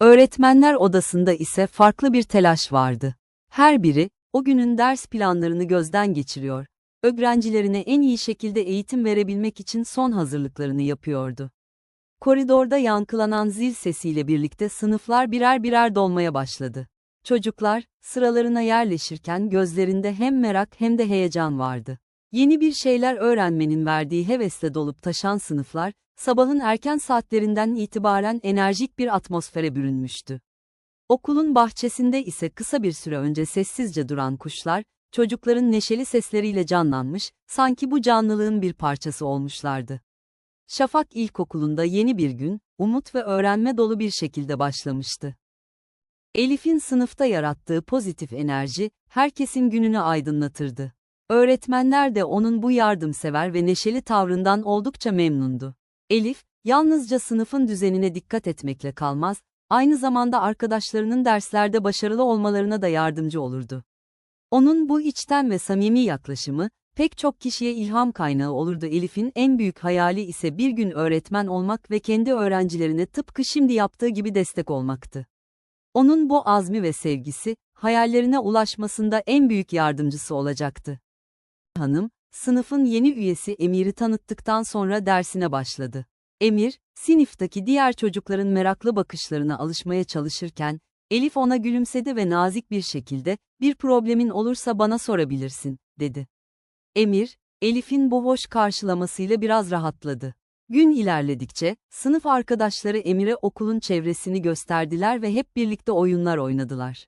Öğretmenler odasında ise farklı bir telaş vardı. Her biri, o günün ders planlarını gözden geçiriyor. Öğrencilerine en iyi şekilde eğitim verebilmek için son hazırlıklarını yapıyordu. Koridorda yankılanan zil sesiyle birlikte sınıflar birer birer dolmaya başladı. Çocuklar, sıralarına yerleşirken gözlerinde hem merak hem de heyecan vardı. Yeni bir şeyler öğrenmenin verdiği hevesle dolup taşan sınıflar, sabahın erken saatlerinden itibaren enerjik bir atmosfere bürünmüştü. Okulun bahçesinde ise kısa bir süre önce sessizce duran kuşlar, çocukların neşeli sesleriyle canlanmış, sanki bu canlılığın bir parçası olmuşlardı. Şafak İlkokulu'nda yeni bir gün, umut ve öğrenme dolu bir şekilde başlamıştı. Elif'in sınıfta yarattığı pozitif enerji, herkesin gününü aydınlatırdı. Öğretmenler de onun bu yardımsever ve neşeli tavrından oldukça memnundu. Elif, yalnızca sınıfın düzenine dikkat etmekle kalmaz, aynı zamanda arkadaşlarının derslerde başarılı olmalarına da yardımcı olurdu. Onun bu içten ve samimi yaklaşımı, pek çok kişiye ilham kaynağı olurdu. Elif'in en büyük hayali ise bir gün öğretmen olmak ve kendi öğrencilerine tıpkı şimdi yaptığı gibi destek olmaktı. Onun bu azmi ve sevgisi, hayallerine ulaşmasında en büyük yardımcısı olacaktı. Hanım, sınıfın yeni üyesi Emir'i tanıttıktan sonra dersine başladı. Emir, sınıftaki diğer çocukların meraklı bakışlarına alışmaya çalışırken, Elif ona gülümsedi ve nazik bir şekilde, bir problemin olursa bana sorabilirsin, dedi. Emir, Elif'in bu hoş karşılamasıyla biraz rahatladı. Gün ilerledikçe, sınıf arkadaşları Emir'e okulun çevresini gösterdiler ve hep birlikte oyunlar oynadılar.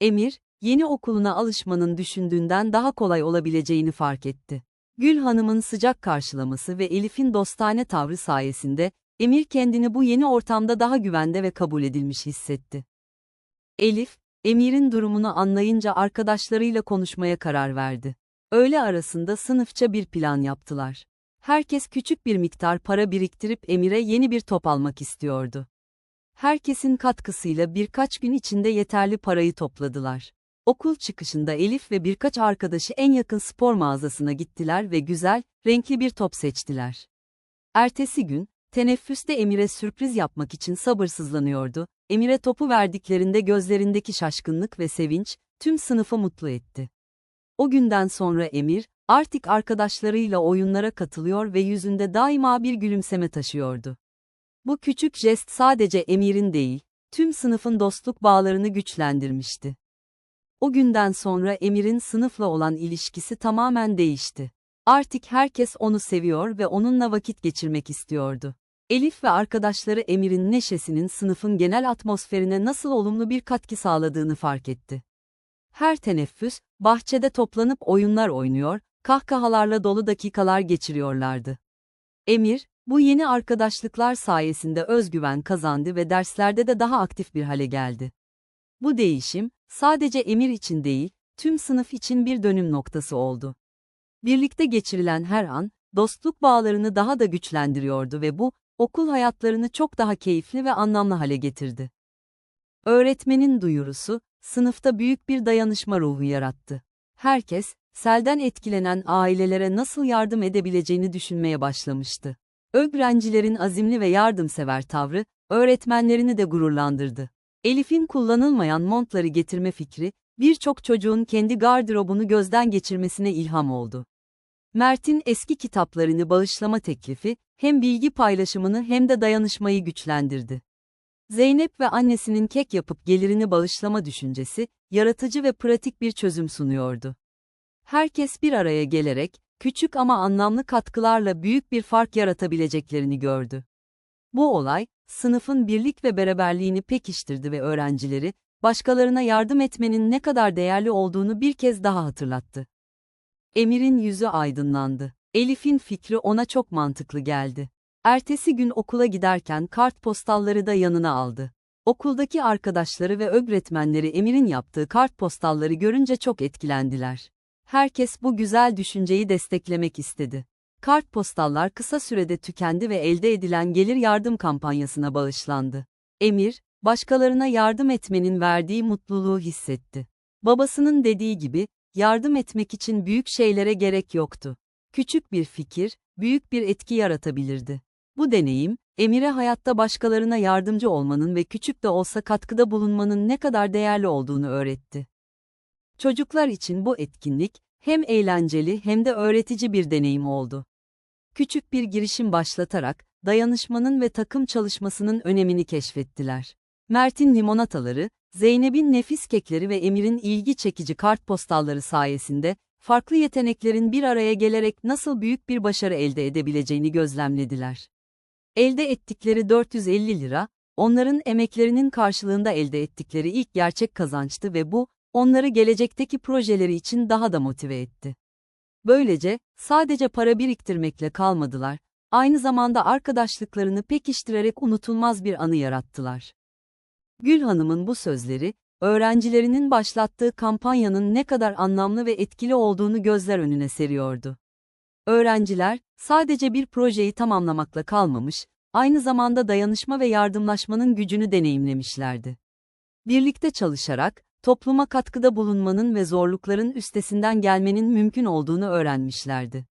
Emir, yeni okuluna alışmanın düşündüğünden daha kolay olabileceğini fark etti. Gül Hanım'ın sıcak karşılaması ve Elif'in dostane tavrı sayesinde, Emir kendini bu yeni ortamda daha güvende ve kabul edilmiş hissetti. Elif, Emir'in durumunu anlayınca arkadaşlarıyla konuşmaya karar verdi. Öğle arasında sınıfça bir plan yaptılar. Herkes küçük bir miktar para biriktirip Emir'e yeni bir top almak istiyordu. Herkesin katkısıyla birkaç gün içinde yeterli parayı topladılar. Okul çıkışında Elif ve birkaç arkadaşı en yakın spor mağazasına gittiler ve güzel, renkli bir top seçtiler. Ertesi gün, teneffüste Emir'e sürpriz yapmak için sabırsızlanıyordu. Emir'e topu verdiklerinde gözlerindeki şaşkınlık ve sevinç, tüm sınıfı mutlu etti. O günden sonra Emir, artık arkadaşlarıyla oyunlara katılıyor ve yüzünde daima bir gülümseme taşıyordu. Bu küçük jest sadece Emir'in değil, tüm sınıfın dostluk bağlarını güçlendirmişti. O günden sonra Emir'in sınıfla olan ilişkisi tamamen değişti. Artık herkes onu seviyor ve onunla vakit geçirmek istiyordu. Elif ve arkadaşları Emir'in neşesinin sınıfın genel atmosferine nasıl olumlu bir katkı sağladığını fark etti. Her teneffüs, bahçede toplanıp oyunlar oynuyor, kahkahalarla dolu dakikalar geçiriyorlardı. Emir, bu yeni arkadaşlıklar sayesinde özgüven kazandı ve derslerde de daha aktif bir hale geldi. Bu değişim, sadece Emir için değil, tüm sınıf için bir dönüm noktası oldu. Birlikte geçirilen her an, dostluk bağlarını daha da güçlendiriyordu ve bu, okul hayatlarını çok daha keyifli ve anlamlı hale getirdi. Öğretmenin duyurusu, sınıfta büyük bir dayanışma ruhu yarattı. Herkes, selden etkilenen ailelere nasıl yardım edebileceğini düşünmeye başlamıştı. Öğrencilerin azimli ve yardımsever tavrı, öğretmenlerini de gururlandırdı. Elif'in kullanılmayan montları getirme fikri, birçok çocuğun kendi gardırobunu gözden geçirmesine ilham oldu. Mert'in eski kitaplarını bağışlama teklifi, hem bilgi paylaşımını hem de dayanışmayı güçlendirdi. Zeynep ve annesinin kek yapıp gelirini bağışlama düşüncesi, yaratıcı ve pratik bir çözüm sunuyordu. Herkes bir araya gelerek, küçük ama anlamlı katkılarla büyük bir fark yaratabileceklerini gördü. Bu olay, sınıfın birlik ve beraberliğini pekiştirdi ve öğrencileri, başkalarına yardım etmenin ne kadar değerli olduğunu bir kez daha hatırlattı. Emir'in yüzü aydınlandı. Elif'in fikri ona çok mantıklı geldi. Ertesi gün okula giderken kartpostalları da yanına aldı. Okuldaki arkadaşları ve öğretmenleri Emir'in yaptığı kartpostalları görünce çok etkilendiler. Herkes bu güzel düşünceyi desteklemek istedi. Kartpostallar kısa sürede tükendi ve elde edilen gelir yardım kampanyasına bağışlandı. Emir, başkalarına yardım etmenin verdiği mutluluğu hissetti. Babasının dediği gibi, yardım etmek için büyük şeylere gerek yoktu. Küçük bir fikir, büyük bir etki yaratabilirdi. Bu deneyim, Emir'e hayatta başkalarına yardımcı olmanın ve küçük de olsa katkıda bulunmanın ne kadar değerli olduğunu öğretti. Çocuklar için bu etkinlik, hem eğlenceli hem de öğretici bir deneyim oldu. Küçük bir girişim başlatarak, dayanışmanın ve takım çalışmasının önemini keşfettiler. Mert'in limonataları, Zeynep'in nefis kekleri ve Emir'in ilgi çekici kartpostalları sayesinde, farklı yeteneklerin bir araya gelerek nasıl büyük bir başarı elde edebileceğini gözlemlediler. Elde ettikleri 450 lira, onların emeklerinin karşılığında elde ettikleri ilk gerçek kazançtı ve bu, onları gelecekteki projeleri için daha da motive etti. Böylece, sadece para biriktirmekle kalmadılar, aynı zamanda arkadaşlıklarını pekiştirerek unutulmaz bir anı yarattılar. Gül Hanım'ın bu sözleri, öğrencilerinin başlattığı kampanyanın ne kadar anlamlı ve etkili olduğunu gözler önüne seriyordu. Öğrenciler, sadece bir projeyi tamamlamakla kalmamış, aynı zamanda dayanışma ve yardımlaşmanın gücünü deneyimlemişlerdi. Birlikte çalışarak, topluma katkıda bulunmanın ve zorlukların üstesinden gelmenin mümkün olduğunu öğrenmişlerdi.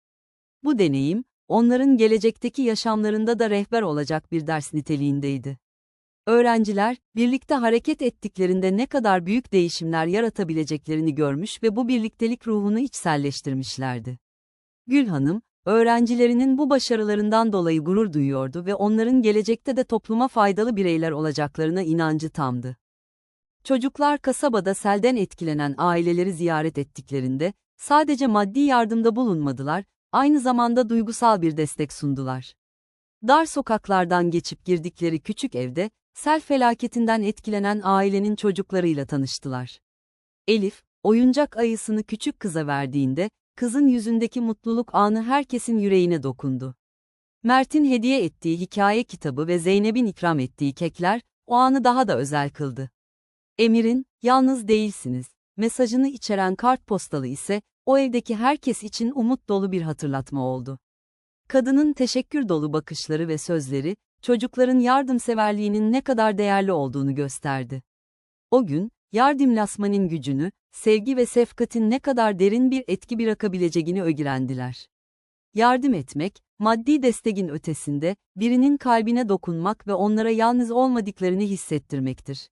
Bu deneyim, onların gelecekteki yaşamlarında da rehber olacak bir ders niteliğindeydi. Öğrenciler, birlikte hareket ettiklerinde ne kadar büyük değişimler yaratabileceklerini görmüş ve bu birliktelik ruhunu içselleştirmişlerdi. Gül Hanım, öğrencilerinin bu başarılarından dolayı gurur duyuyordu ve onların gelecekte de topluma faydalı bireyler olacaklarına inancı tamdı. Çocuklar kasabada selden etkilenen aileleri ziyaret ettiklerinde, sadece maddi yardımda bulunmadılar, aynı zamanda duygusal bir destek sundular. Dar sokaklardan geçip girdikleri küçük evde, sel felaketinden etkilenen ailenin çocuklarıyla tanıştılar. Elif, oyuncak ayısını küçük kıza verdiğinde, kızın yüzündeki mutluluk anı herkesin yüreğine dokundu. Mert'in hediye ettiği hikaye kitabı ve Zeynep'in ikram ettiği kekler, o anı daha da özel kıldı. Emir'in, yalnız değilsiniz, mesajını içeren kartpostalı ise, o evdeki herkes için umut dolu bir hatırlatma oldu. Kadının teşekkür dolu bakışları ve sözleri, çocukların yardımseverliğinin ne kadar değerli olduğunu gösterdi. O gün, yardımlaşmanın gücünü, sevgi ve sefkatin ne kadar derin bir etki bırakabileceğini öğrendiler. Yardım etmek, maddi desteğin ötesinde, birinin kalbine dokunmak ve onlara yalnız olmadıklarını hissettirmektir.